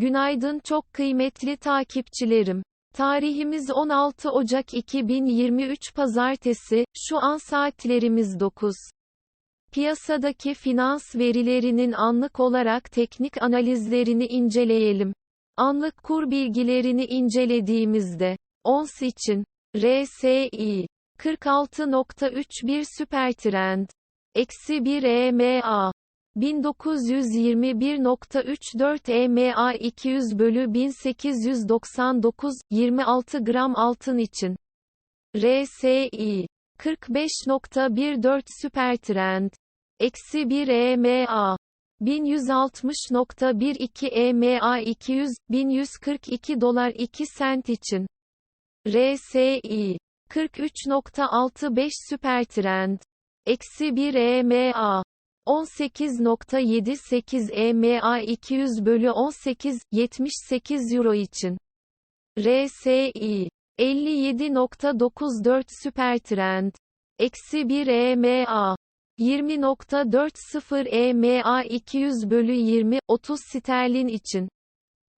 Günaydın çok kıymetli takipçilerim. Tarihimiz 16 Ocak 2023 Pazartesi, şu an saatlerimiz 9. Piyasadaki finans verilerinin anlık olarak teknik analizlerini inceleyelim. Anlık kur bilgilerini incelediğimizde, ons için, RSI, 46.31 süper trend, eksi 1 EMA, 1921.34 EMA 200 bölü 1899, 26 gram altın için. RSI 45.14 süper trend. Eksi 1 EMA 1160.12 EMA 200, 1142 dolar 2 sent için. RSI 43.65 süper trend. Eksi 1 EMA 18.78 EMA 200 bölü 18, 78 Euro için. RSI 57.94 süper trend. Eksi 1 EMA 20.40 EMA 200 bölü 20, 30 sterlin için.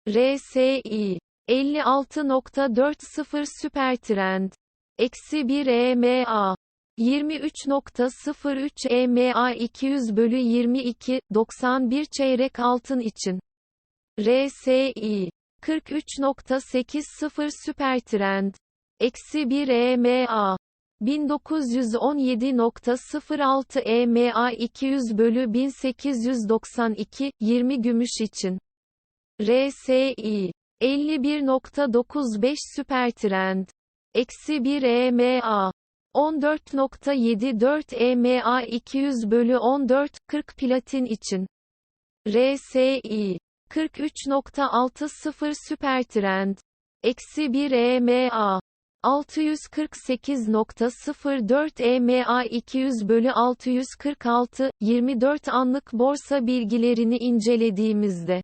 RSI 56.40 süper trend. Eksi 1 EMA 23.03 EMA 200 bölü 22, 91 çeyrek altın için. RSI 43.80 süper trend. Eksi 1 EMA 1917.06 EMA 200 bölü 1892, 20 gümüş için. RSI 51.95 süper trend. Eksi 1 EMA 14.74 EMA 200 bölü 14, 40 platin için. RSI 43.60 süper trend. Eksi 1 EMA 648.04 EMA 200 bölü 646, 24 anlık borsa bilgilerini incelediğimizde.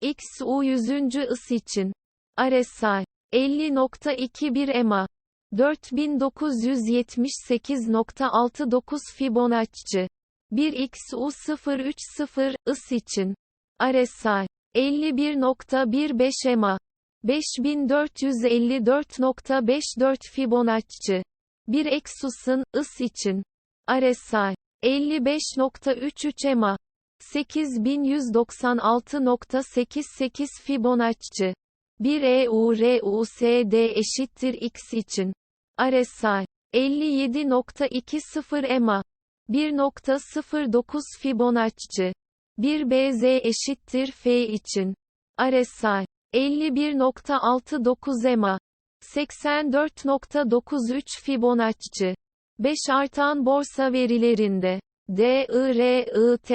XU 100. ıs için. RSI 50.21 EMA 4978.69 Fibonacci. 1xU030, ıs için. RSI. 51.15 EMA. 5454.54 Fibonacci. 1 Exus'un, ıs için. RSI. 55.33 EMA. 8196.88 Fibonacci. 1 EURUSD eşittir X için. RSI 57.20 EMA 1.09 Fibonacci 1 BZ eşittir F için. RSI 51.69 EMA 84.93 Fibonacci 5 artan borsa verilerinde DIRIT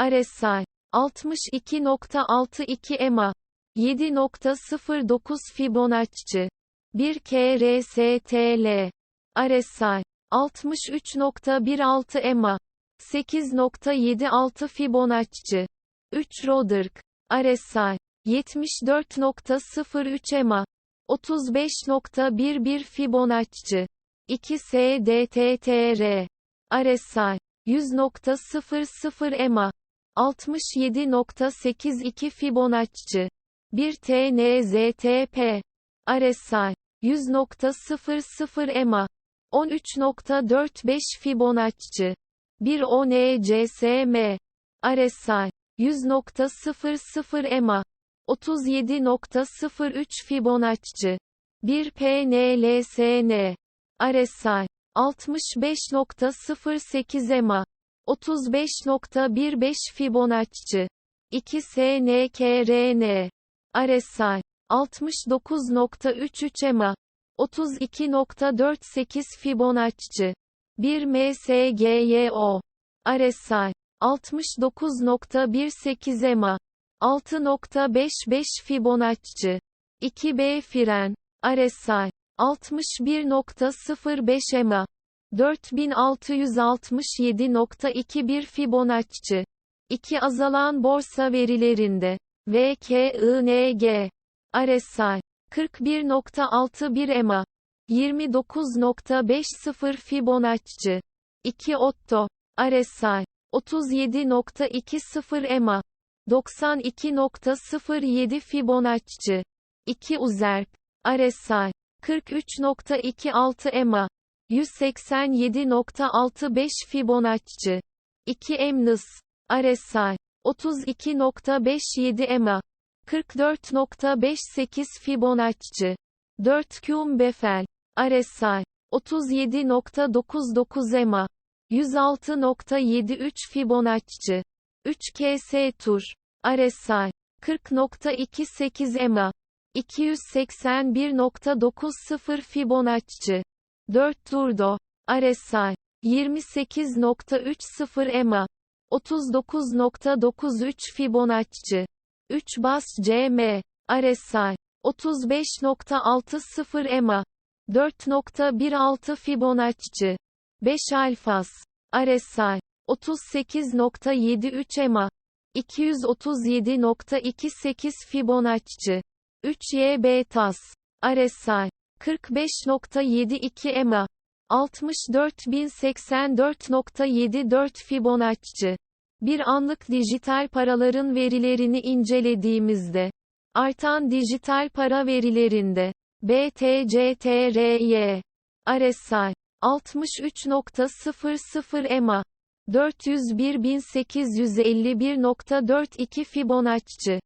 RSI 62.62 EMA 7.09 Fibonacci 1 KRSTL RSI 63.16 EMA 8.76 Fibonacci. 3 Roderick RSI 74.03 EMA 35.11 Fibonacci. 2 SDTTR RSI 100.00 EMA 67.82 Fibonacci. 1 TNZTP RSI 100.00 EMA 13.45 Fibonacci 1 ONCSM RSI 100.00 EMA 37.03 Fibonacci 1 PNLSN RSI 65.08 EMA 35.15 Fibonacci 2 SNKRN RSI 69.33 EMA 32.48 Fibonacci 1 MSGYO RSI 69.18 EMA 6.55 Fibonacci 2B fren RSI 61.05 EMA 4667.21 Fibonacci 2 azalan borsa verilerinde VKING RSI 41.61 EMA 29.50 Fibonacci 2 Otto RSI 37.20 EMA 92.07 Fibonacci 2 Uzerp RSI 43.26 EMA 187.65 Fibonacci 2 Mnus RSI 32.57 EMA 44.58 Fibonacci. 4 Qm Befel. RSI 37.99 EMA. 106.73 Fibonacci. 3 KS Tur RSI 40.28 EMA. 281.90 Fibonacci. 4 Turdo RSI 28.30 EMA. 39.93 Fibonacci 3 Bas CM RSI 35.60 EMA 4.16 Fibonacci. 5 Alfas. RSI 38.73 EMA 237.28 Fibonacci. 3 YB TAS. RSI 45.72 EMA 64.084.74 Fibonacci bir anlık dijital paraların verilerini incelediğimizde, artan dijital para verilerinde, BTCTRY, RSI, 63.00 EMA, 401.851.42 Fibonacci,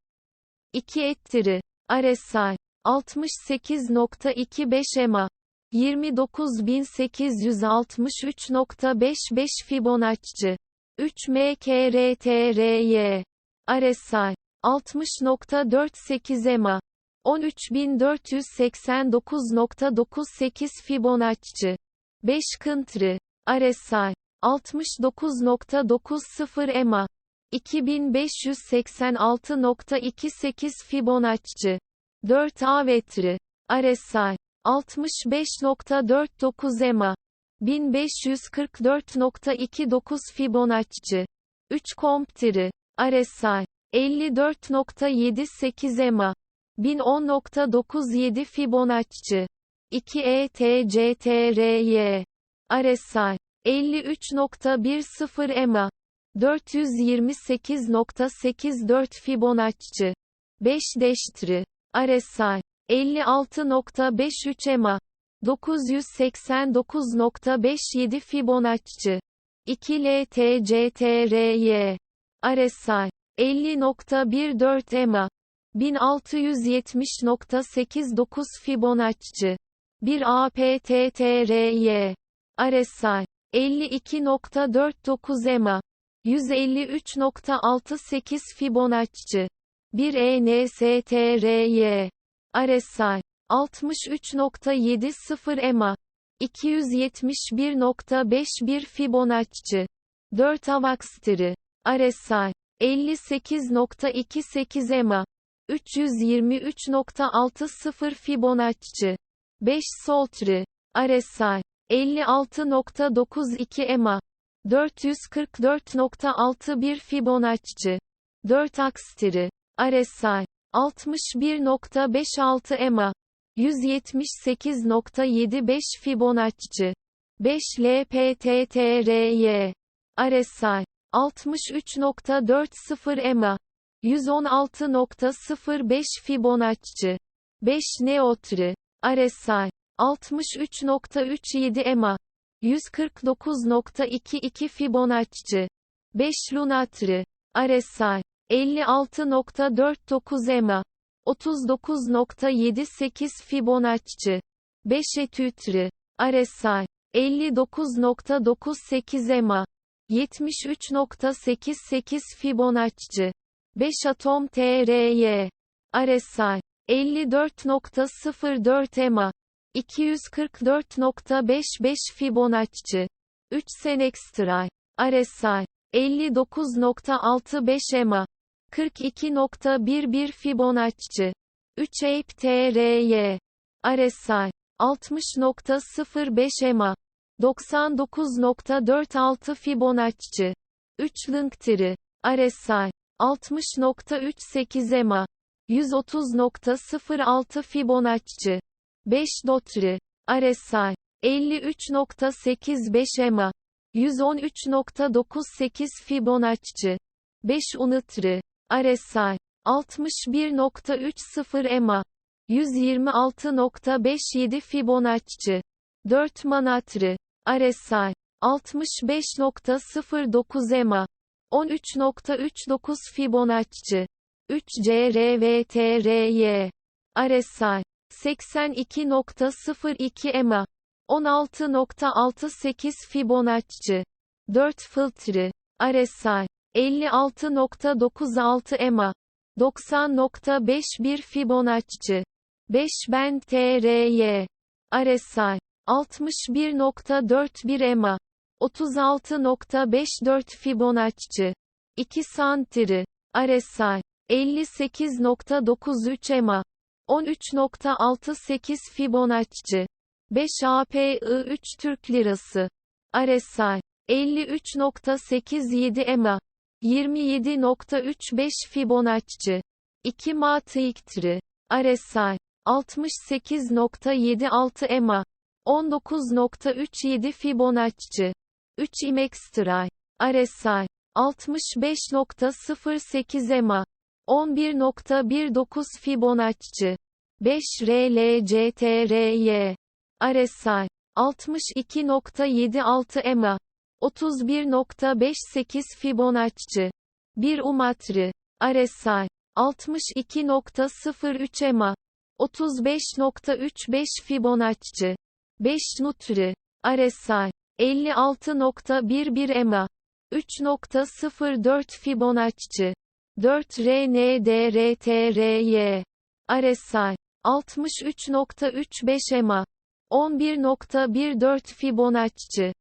2 Ettiri, RSI, 68.25 EMA, 29.863.55 Fibonacci, 3 MKRTRY, RSI, 60.48 EMA, 13.489.98 Fibonacci, 5 Kıntri, RSI, 69.90 EMA, 2586.28 Fibonacci, 4 Avetri, RSI, 65.49 EMA, 1544.29 Fibonacci, 3 Comptiri, RSI, 54.78 EMA, 1010.97 Fibonacci, 2 ETCTRY, RSI, 53.10 EMA, 428.84 Fibonacci, 5 Deştri, RSI, 56.53 EMA, 989.57 Fibonacci, 2 LTCTRY, RSI, 50.14 EMA, 1670.89 Fibonacci, 1 APTTRY, RSI, 52.49 EMA, 153.68 Fibonacci, 1 ENSTRY, RSI, 63.70 EMA, 271.51 Fibonacci, 4 Avaxtri, RSI, 58.28 EMA, 323.60 Fibonacci, 5 Soltri, RSI, 56.92 EMA, 444.61 Fibonacci, 4 Akstri, RSI, 61.56 EMA, 178.75 Fibonacci, 5 LPTTRY, RSI, 63.40 EMA, 116.05 Fibonacci, 5 Neotri, RSI, 63.37 EMA, 149.22 Fibonacci, 5 Lunatri, RSI, 56.49 EMA, 39.78 Fibonacci, 5 Etütri, RSI, 59.98 EMA, 73.88 Fibonacci, 5 Atom TRY, RSI, 54.04 EMA, 244.55 Fibonacci, 3 Senextray, RSI, 59.65 EMA, 42.11 Fibonacci, 3 Ape TRY, RSI, 60.05 EMA, 99.46 Fibonacci, 3 Linktree, RSI, 60.38 EMA, 130.06 Fibonacci, 5 Dotri, RSI, 53.85 EMA, 113.98 Fibonacci, 5 Unitri, RSI 61.30 EMA 126.57 Fibonacci 4 Manatri RSI 65.09 EMA 13.39 Fibonacci 3 CRVTRY RSI 82.02 EMA 16.68 Fibonacci 4 Filtre RSI 56.96 EMA 90.51 Fibonacci 5 Bend TRY RSI 61.41 EMA 36.54 Fibonacci 2 Santri RSI 58.93 EMA 13.68 Fibonacci 5 API 3 Türk Lirası RSI 53.87 EMA 27.35 Fibonacci. 2 Matrix'tri RSI 68.76 EMA 19.37 Fibonacci. 3 Imextray RSI 65.08 EMA 11.19 Fibonacci. 5 RLCTRY RSI 62.76 EMA 31.58 Fibonacci. 1 Umatri. RSI 62.03 EMA. 35.35 Fibonacci. 5 Nutri. RSI 56.11 EMA. 3.04 Fibonacci. 4 RNDRTRY RSI 63.35 EMA. 11.14 Fibonacci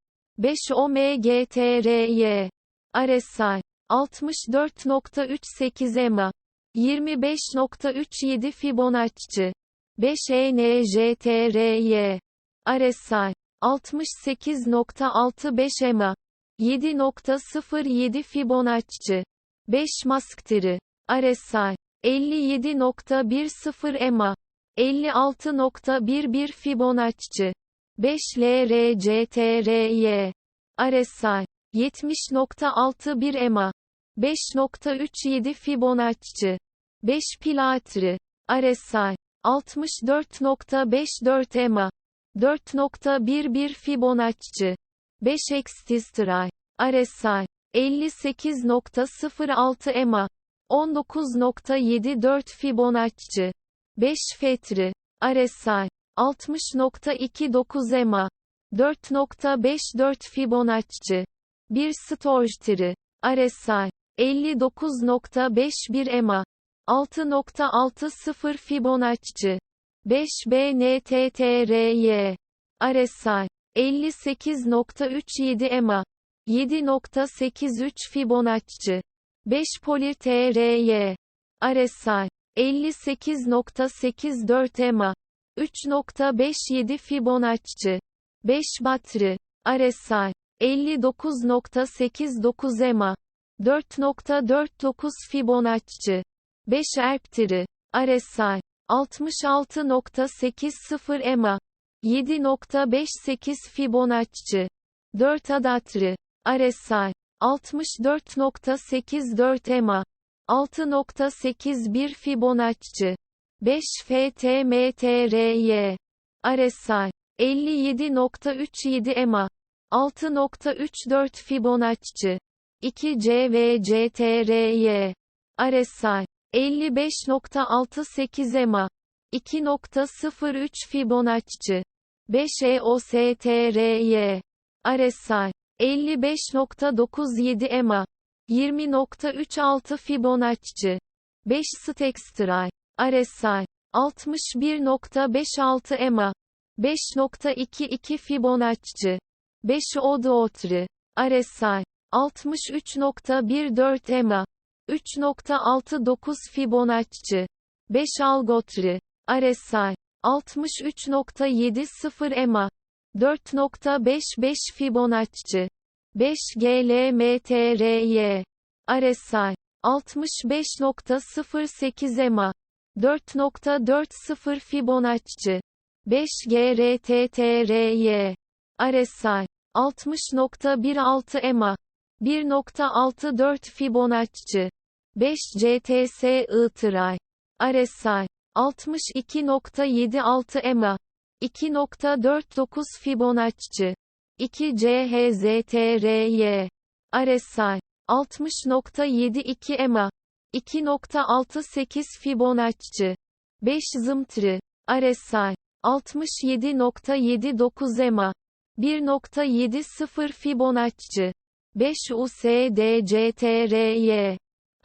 5 OMGTRY RSI 64.38 EMA 25.37 Fibonacci. 5 ENJTRY RSI 68.65 EMA 7.07 Fibonacci. 5 Masktiri. RSI 57.10 EMA 56.11 Fibonacci 5 LRCTRY RSI 70.61 EMA 5.37 Fibonacci 5 Pilatri RSI 64.54 EMA 4.11 Fibonacci 5 Extistray RSI 58.06 EMA 19.74 Fibonacci 5 Fetri RSI 60.29 EMA 4.54 Fibonacci 1 Storchtri RSI 59.51 EMA 6.60 Fibonacci 5 BNTTRY RSI 58.37 EMA 7.83 Fibonacci 5 Polir TRY RSI 58.84 EMA 3.57 Fibonacci. 5 Batri RSI 59.89 EMA. 4.49 Fibonacci. 5 Erptiri. RSI 66.80 EMA. 7.58 Fibonacci. 4 Adatri. RSI 64.84 EMA. 6.81 Fibonacci 5 FTMTRY RSI 57.37 EMA 6.34 Fibonacci. 2 CVCTRY RSI 55.68 EMA 2.03 Fibonacci. 5 EOSTRY RSI 55.97 EMA 20.36 Fibonacci. 5 Stextray RSI 61.56 EMA 5.22 Fibonacci 5 Odootri RSI 63.14 EMA 3.69 Fibonacci 5 Algotri RSI 63.70 EMA 4.55 Fibonacci 5 GLMTRY RSI 65.08 EMA 4.40 Fibonacci. 5 GRTTRY RSI 60.16 EMA. 1.64 Fibonacci. 5 CTS Itray. RSI 62.76 EMA. 2.49 Fibonacci. 2 CHZTRY RSI 60.72 EMA 2.68 Fibonacci. 5 Zımtri RSI 67.79 EMA. 1.70 Fibonacci. 5 USDCTRY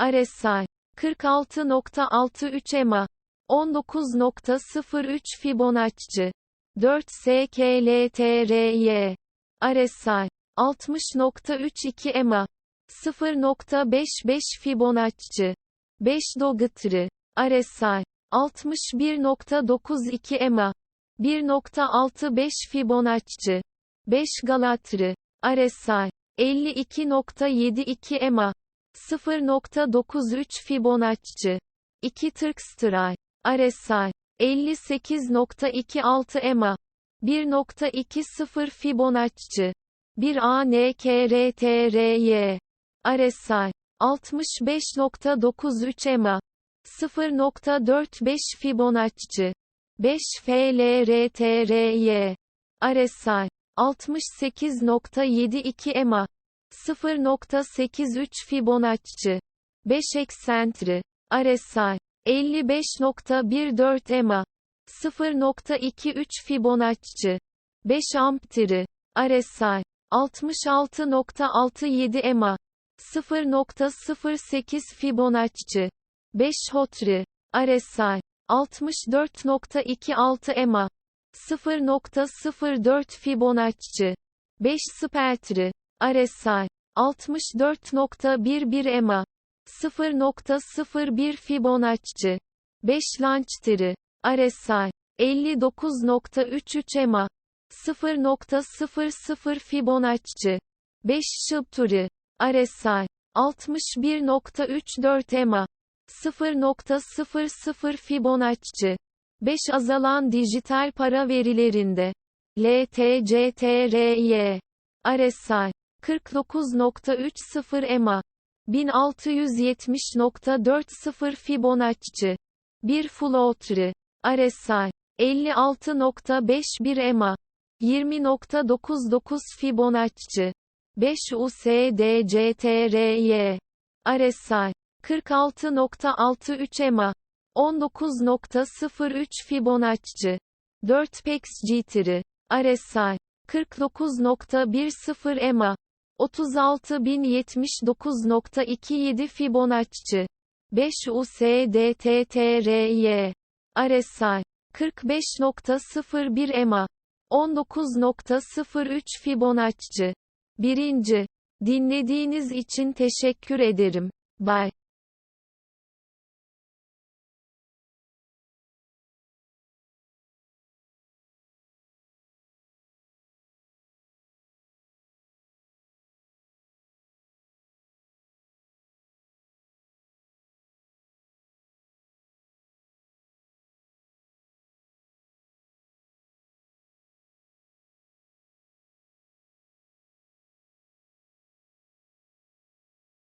RSI 46.63 EMA. 19.03 Fibonacci. 4 SKLTRY RSI 60.32 EMA 0.55 Fibonacci. 5 Dogitri RSI 61.92 EMA 1.65 Fibonacci. 5 Galatri. RSI 52.72 EMA 0.93 Fibonacci. 2 Turkstray RSI 58.26 EMA 1.20 Fibonacci. 1 ANKRTRY RSI 65.93 EMA 0.45 Fibonacci 5 FLRTRY RSI 68.72 EMA 0.83 Fibonacci 5 eksentri RSI 55.14 EMA 0.23 Fibonacci 5 amptiri RSI 66.67 EMA 0.08 Fibonacci. 5 Hotri. RSI 64.26 EMA 0.04 Fibonacci. 5 Speltri. RSI 64.11 EMA 0.01 Fibonacci. 5 Lançteri RSI 59.33 EMA 0.00 Fibonacci. 5 Şıpturi RSI 61.34 EMA 0.00 Fibonacci. 5 azalan dijital para verilerinde. LTCTRY RSI 49.30 EMA 1670.40 Fibonacci. 1 Floatri. RSI 56.51 EMA 20.99 Fibonacci 5 USDCTRY RSI 46.63 EMA 19.03 Fibonacci. 4 Pex Jitteri RSI 49.10 EMA 36079.27 Fibonacci. 5 USDTTRY RSI 45.01 EMA 19.03 Fibonacci 1. Dinlediğiniz için teşekkür ederim. Bye.